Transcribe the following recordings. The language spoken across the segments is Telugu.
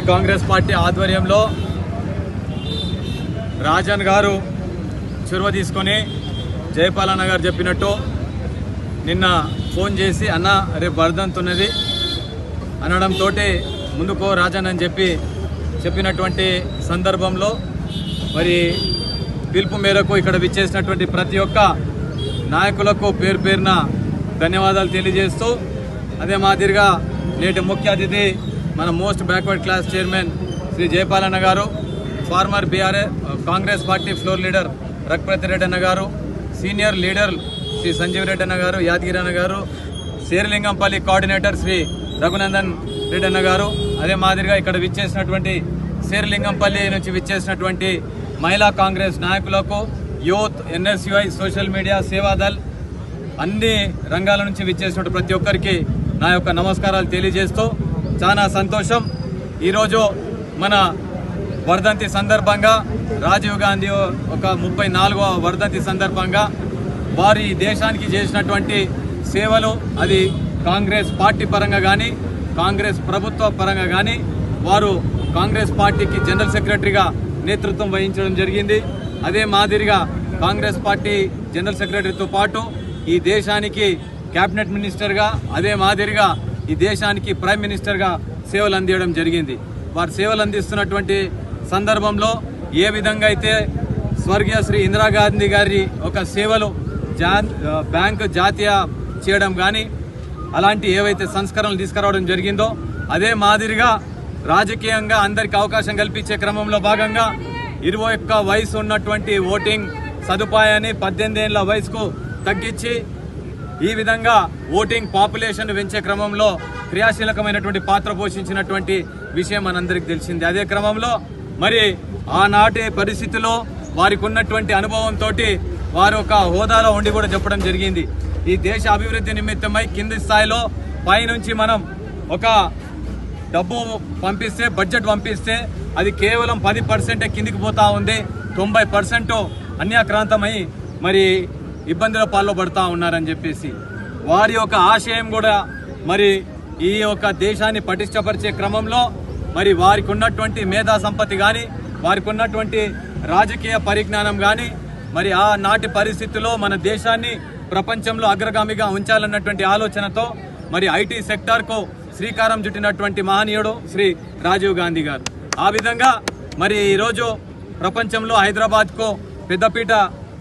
పార్టీ కాంగ్రెస్ పార్టీ ఆధ్వర్యంలో రాజన్ గారు చొరవ తీసుకొని జయపాలన్న గారు చెప్పినట్టు నిన్న ఫోన్ చేసి అన్న రేపు వర్ధంత్ అనడంతో ముందుకో రాజన్ అని చెప్పి చెప్పినటువంటి సందర్భంలో మరి పిలుపు మేరకు ఇక్కడ విచ్చేసినటువంటి ప్రతి ఒక్క నాయకులకు పేరు పేరున ధన్యవాదాలు తెలియజేస్తూ అదే మాదిరిగా నేటి ముఖ్య అతిథి మన most backward class chairman Shri జయపాలన్న గారు former BRA Congress party floor leader Raghupathi Reddy అన్న గారు సీనియర్ లీడర్ శ్రీ సంజీవ్ రెడ్డి అన్న గారు యాదగిరి అన్న గారు శేరలింగంపల్లి కోఆర్డినేటర్ శ్రీ రఘునందన్ రెడ్డి అన్న గారు అదే మాదిరిగా ఇక్కడ విచ్చేసినటువంటి శేరలింగంపల్లి నుంచి విచ్చేసినటువంటి మహిళా కాంగ్రెస్ నాయకులకు youth NSUI social media Sevadal అన్ని రంగాల నుంచి విచ్చేసినటువంటి ప్రతి ఒక్కరికి నా యొక్క నమస్కారాలు తెలియజేస్తూ చాలా సంతోషం. ఈరోజు మన వర్ధంతి సందర్భంగా రాజీవ్ గాంధీ ఒక ముప్పై నాలుగవ వర్ధంతి సందర్భంగా వారి దేశానికి చేసినటువంటి సేవలు అది కాంగ్రెస్ పార్టీ పరంగా కానీ కాంగ్రెస్ ప్రభుత్వ పరంగా కానీ వారు కాంగ్రెస్ పార్టీకి జనరల్ సెక్రటరీగా నేతృత్వం వహించడం జరిగింది. అదే మాదిరిగా కాంగ్రెస్ పార్టీ జనరల్ సెక్రటరీతో పాటు ఈ దేశానికి కేబినెట్ మినిస్టర్గా అదే మాదిరిగా ఈ దేశానికి ప్రైమ్ మినిస్టర్గా సేవలు అందించడం జరిగింది. వారు సేవలు అందిస్తున్నటువంటి సందర్భంలో ఏ విధంగా అయితే స్వర్గీయ శ్రీ ఇందిరాగాంధీ గారి ఒక సేవలు జా బ్యాంకు జాతీయ చేయడం కానీ అలాంటి ఏవైతే సంస్కరణలు తీసుకురావడం జరిగిందో అదే మాదిరిగా రాజకీయంగా అందరికి అవకాశం కల్పించే క్రమంలో భాగంగా ఇరవై ఒక్క వయసు ఉన్నటువంటి ఓటింగ్ సదుపాయాన్ని పద్దెనిమిది ఏళ్ళ వయసుకు తగ్గించి ఈ విధంగా ఓటింగ్ పాపులేషన్ పెంచే క్రమంలో క్రియాశీలకమైనటువంటి పాత్ర పోషించినటువంటి విషయం మనందరికి తెలిసింది. అదే క్రమంలో మరి ఆనాటి పరిస్థితిలో వారికి ఉన్నటువంటి అనుభవంతో వారు ఒక హోదాలో ఉండి కూడా చెప్పడం జరిగింది. ఈ దేశ అభివృద్ధి నిమిత్తమై కింది స్థాయిలో పైనుంచి మనం ఒక డబ్బు పంపిస్తే బడ్జెట్ పంపిస్తే అది కేవలం పది పర్సెంటే కిందికి పోతా ఉంది. తొంభై పర్సెంట్ అన్యాక్రాంతమై మరి ఇబ్బందుల పాల్లో పడుతూ ఉన్నారని చెప్పేసి వారి యొక్క ఆశయం కూడా మరి ఈ యొక్క దేశాన్ని పటిష్టపరిచే క్రమంలో మరి వారికి ఉన్నటువంటి మేధా సంపత్తి కానీ వారికి ఉన్నటువంటి రాజకీయ పరిజ్ఞానం కానీ మరి ఆ నాటి పరిస్థితుల్లో మన దేశాన్ని ప్రపంచంలో అగ్రగామిగా ఉంచాలన్నటువంటి ఆలోచనతో మరి ఐటీ సెక్టార్కు శ్రీకారం చుట్టినటువంటి మహనీయుడు శ్రీ రాజీవ్ గాంధీ గారు. ఆ విధంగా మరి ఈరోజు ప్రపంచంలో హైదరాబాద్కు పెద్దపీట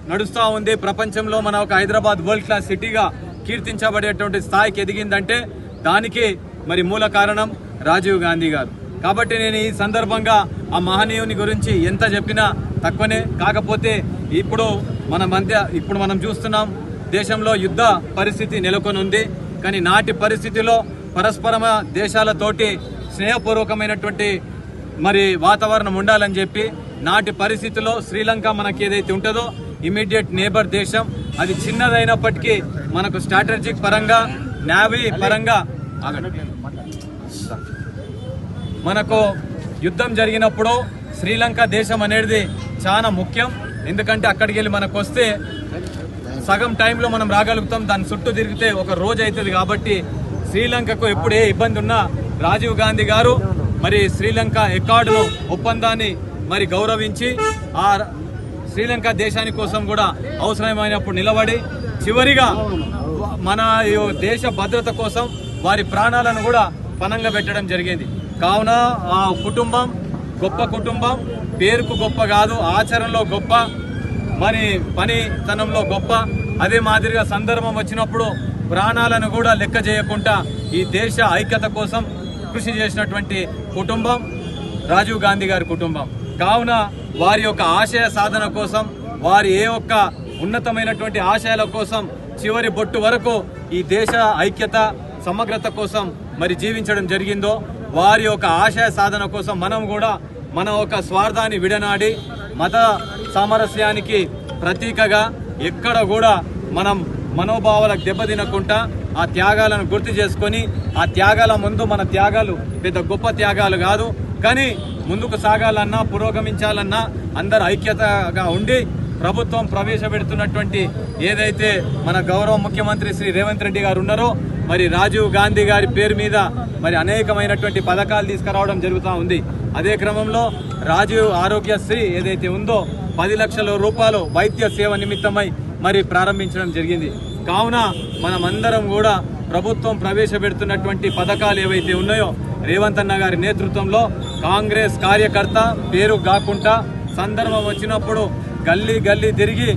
నడుస్తూ ఉంది. ప్రపంచంలో మన ఒక హైదరాబాద్ వరల్డ్ క్లాస్ సిటీగా కీర్తించబడేటువంటి స్థాయికి ఎదిగిందంటే దానికి మరి మూల కారణం రాజీవ్ గాంధీ గారు. కాబట్టి నేను ఈ సందర్భంగా ఆ మహనీయుని గురించి ఎంత చెప్పినా తక్కువనే. కాకపోతే ఇప్పుడు మన మధ్య ఇప్పుడు మనం చూస్తున్నాం దేశంలో యుద్ధ పరిస్థితి నెలకొని ఉంది కానీ నాటి పరిస్థితిలో పరస్పరమ దేశాలతోటి స్నేహపూర్వకమైనటువంటి మరి వాతావరణం ఉండాలని చెప్పి నాటి పరిస్థితిలో శ్రీలంక మనకి ఏదైతే ఉంటుందో ఇమీడియట్ నేబర్ దేశం. అది చిన్నదైనప్పటికీ మనకు స్ట్రాటజిక్ పరంగా నావీ పరంగా మనకు యుద్ధం జరిగినప్పుడు శ్రీలంక దేశం అనేది చాలా ముఖ్యం. ఎందుకంటే అక్కడికి వెళ్ళి మనకు వస్తే సగం టైంలో మనం రాగలుగుతాం. దాని చుట్టూ తిరిగితే ఒక రోజు అవుతుంది కాబట్టి శ్రీలంకకు ఎప్పుడు ఏ ఇబ్బంది ఉన్నా రాజీవ్ గాంధీ గారు మరి శ్రీలంక ఎకార్డును ఒప్పందాన్ని మరి గౌరవించి ఆ శ్రీలంక దేశాని కోసం కూడా అవసరమైనప్పుడు నిలబడి చివరిగా మన ఈ దేశ భద్రత కోసం వారి ప్రాణాలను కూడా పనంగా పెట్టడం జరిగింది. కావున ఆ కుటుంబం గొప్ప కుటుంబం పేరుకు గొప్ప కాదు ఆచరణలో గొప్ప మరి పనితనంలో గొప్ప అదే మాదిరిగా సందర్భం వచ్చినప్పుడు ప్రాణాలను కూడా లెక్క చేయకుండా ఈ దేశ ఐక్యత కోసం కృషి చేసినటువంటి కుటుంబం రాజీవ్ గాంధీ గారి కుటుంబం. కావున వారి యొక్క ఆశయ సాధన కోసం వారి ఏ ఒక్క ఉన్నతమైనటువంటి ఆశయాల కోసం చివరి బొట్టు వరకు ఈ దేశ ఐక్యత సమగ్రత కోసం మరి జీవించడం జరిగిందో వారి యొక్క ఆశయ సాధన కోసం మనం కూడా మన ఒక స్వార్థాన్ని విడనాడి మత సామరస్యానికి ప్రతీకగా ఎక్కడ కూడా మనం మనోభావాలకు దెబ్బతినకుండా ఆ త్యాగాలను గుర్తు చేసుకొని ఆ త్యాగాల ముందు మన త్యాగాలు పెద్ద గొప్ప త్యాగాలు కాదు కానీ ముందుకు సాగాలన్నా పురోగమించాలన్నా అందరు ఐక్యతగా ఉండి ప్రభుత్వం ప్రవేశపెడుతున్నటువంటి ఏదైతే మన గౌరవ ముఖ్యమంత్రి శ్రీ రేవంత్ రెడ్డి గారు ఉన్నారో మరి రాజీవ్ గాంధీ గారి పేరు మీద మరి అనేకమైనటువంటి పథకాలు తీసుకురావడం జరుగుతూ ఉంది. అదే క్రమంలో రాజీవ్ ఆరోగ్యశ్రీ ఏదైతే ఉందో పది లక్షల రూపాయలు వైద్య సేవ నిమిత్తమై మరి ప్రారంభించడం జరిగింది. కావున మనమందరం కూడా ప్రభుత్వం ప్రవేశపెడుతున్నటువంటి పథకాలు ఏవైతే ఉన్నాయో రేవంత్ అన్న గారి నేతృత్వంలో కాంగ్రెస్ కార్యకర్త పేరు కాకుండా సందర్భం వచ్చినప్పుడు గల్లీ గల్లీ తిరిగి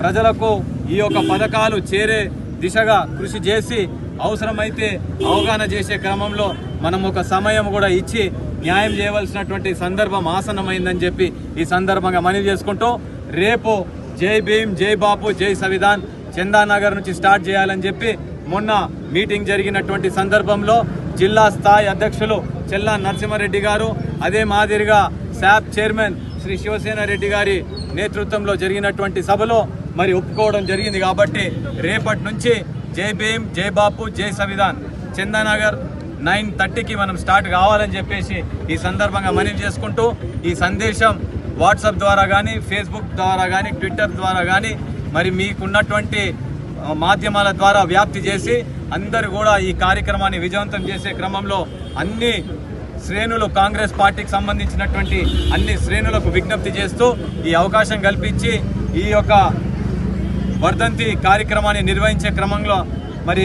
ప్రజలకు ఈ యొక్క పథకాలు చేరే దిశగా కృషి చేసి అవసరమైతే అవగాహన చేసే క్రమంలో మనం ఒక సమయం కూడా ఇచ్చి న్యాయం చేయవలసినటువంటి సందర్భం ఆసన్నమైందని చెప్పి ఈ సందర్భంగా మనవి చేసుకుంటూ రేపు జై భీమ్ జై బాపు జై సంవిధాన్ చందానగర్ నుంచి స్టార్ట్ చేయాలని చెప్పి మొన్న మీటింగ్ జరిగినటువంటి సందర్భంలో జిల్లా స్థాయి అధ్యక్షులు చెల్లా నరసింహారెడ్డి గారు అదే మాదిరిగా శాప్ చైర్మన్ శ్రీ శివసేన రెడ్డి గారి నేతృత్వంలో జరిగినటువంటి సభలో మరి ఒప్పుకోవడం జరిగింది కాబట్టి రేపటి నుంచి జై భీమ్ జై బాపు జై సంవిధాన్. చందానగర్ నైన్ థర్టీకి మనం స్టార్ట్ కావాలని చెప్పేసి ఈ సందర్భంగా మనవి చేసుకుంటూ ఈ సందేశం వాట్సాప్ ద్వారా కానీ ఫేస్బుక్ ద్వారా కానీ ట్విట్టర్ ద్వారా కానీ మరి మీకున్నటువంటి మాధ్యమాల ద్వారా వ్యాప్తి చేసి అందరూ కూడా ఈ కార్యక్రమాన్ని విజయవంతం చేసే క్రమంలో అన్ని శ్రేణులు కాంగ్రెస్ పార్టీకి సంబంధించినటువంటి అన్ని శ్రేణులకు విజ్ఞప్తి చేస్తూ ఈ అవకాశం కల్పించి ఈ యొక్క వర్ధంతి కార్యక్రమాన్ని నిర్వహించే క్రమంలో మరి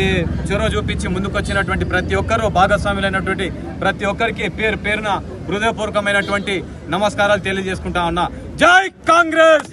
చొరవ చూపించి ముందుకొచ్చినటువంటి ప్రతి ఒక్కరూ భాగస్వాములైనటువంటి ప్రతి ఒక్కరికి పేరు పేరున హృదయపూర్వకమైనటువంటి నమస్కారాలు తెలియజేసుకుంటా ఉన్నా. జై కాంగ్రెస్!